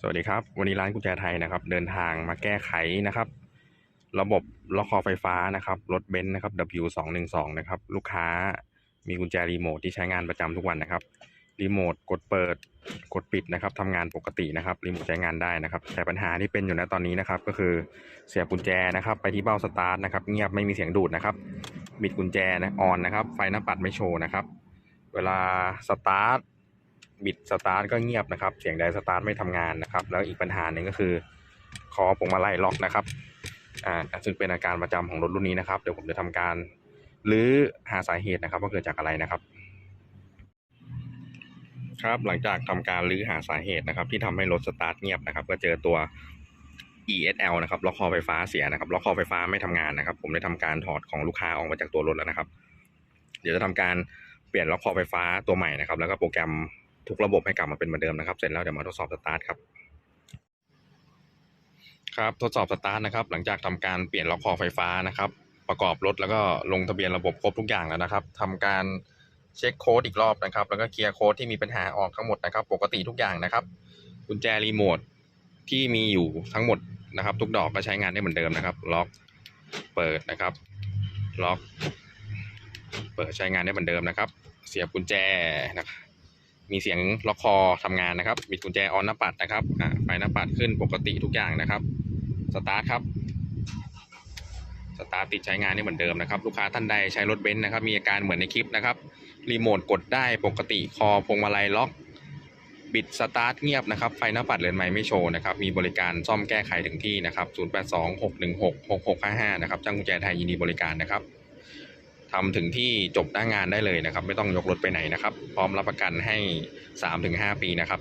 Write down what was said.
สวัสดีครับ วันนี้ร้านกุญแจไทยนะครับ เดินทางมาแก้ไขนะครับ ระบบล็อกคอไฟฟ้านะครับรถเบนซ์นะครับ W212 นะครับ ลูกค้ามีกุญแจรีโมทที่ใช้งานประจำทุกวันนะครับรีโมทกดเปิดกดปิดนะครับทำงานปกตินะครับรีโมทใช้งานได้นะครับ แต่ปัญหาที่เป็นอยู่ณตอนนี้นะครับ ก็คือเสียบกุญแจนะครับ ไปที่เบ้าสตาร์ทนะครับ เงียบไม่มีเสียงดูดนะครับบิดกุญแจนะออนนะครับ ไฟหน้าปัดไม่โชว์นะครับ เวลาสตาร์ท บิดสตาร์ทก็เงียบนะครับ เสียงไดสตาร์ทไม่ทำงานนะครับ แล้วอีกปัญหาหนึ่งก็คือคอพวงมาไลัยล็อกนะครับ อ่า ซึ่งเป็นอาการประจำของรถรุ่นนี้นะครับ เดี๋ยวผมจะทำการรื้อหาสาเหตุนะครับว่าเกิดจากอะไรนะครับ ครับหลังจากทำการรื้อหาสาเหตุนะครับ ที่ทำให้รถสตาร์ทเงียบนะครับ ก็เจอตัว ESL นะครับล็อกคอไฟฟ้าเสียนะครับล็อกคอไฟฟ้าไม่ทำงานนะครับ ผมได้ทำการถอดของลูกค้าออกมาจากตัวรถแล้วนะครับ เดี๋ยวจะทำการเปลี่ยนล็อกคอไฟฟ้าตัวใหม่นะครับ แล้วก็โปรแกรม ทุกระบบให้กลับมาเป็นเหมือนเดิมนะครับ เสร็จแล้วเดี๋ยวมาทดสอบสตาร์ทครับครับทดสอบสตาร์ทนะครับ หลังจากทำการเปลี่ยนล็อกคอไฟฟ้านะครับ ประกอบรถแล้วก็ลงทะเบียนระบบครบทุกอย่างแล้วนะครับทำการเช็คโค้ดอีกรอบนะครับ แล้วก็เคลียร์โค้ดที่มีปัญหาออกทั้งหมดนะครับ ปกติทุกอย่างนะครับ กุญแจรีโมทที่มีอยู่ทั้งหมดนะครับ ทุกดอกก็ใช้งานได้เหมือนเดิมนะครับ ล็อกเปิดนะครับ ล็อก เปิดใช้งานได้เหมือนเดิมนะครับ เสียบกุญแจนะครับ มีเสียงล็อกคอทำงานนะครับบิดกุญแจออนหน้าปัดนะครับอ่าไฟหน้าปัดขึ้นปกติทุกอย่างนะครับ สตาร์ทครับ สตาร์ทติดใช้งานได้เหมือนเดิมนะครับ ลูกค้าท่านใดใช้รถเบนซ์นะครับ มีอาการเหมือนในคลิปนะครับ รีโมทกดได้ปกติคอพวงมาลัยล็อก บิดสตาร์ทเงียบนะครับ ไฟหน้าปัดเรือนไม้ไม่โชว์นะครับ มีบริการซ่อมแก้ไขถึงที่นะครับ 0826166655 นะครับ จ้างกุญแจไทยยินดีบริการนะครับ ทำถึงที่จบหน้างานได้เลยนะครับ ไม่ต้องยกรถไปไหนนะครับ พร้อมรับประกันให้ 3-5 ปีนะครับ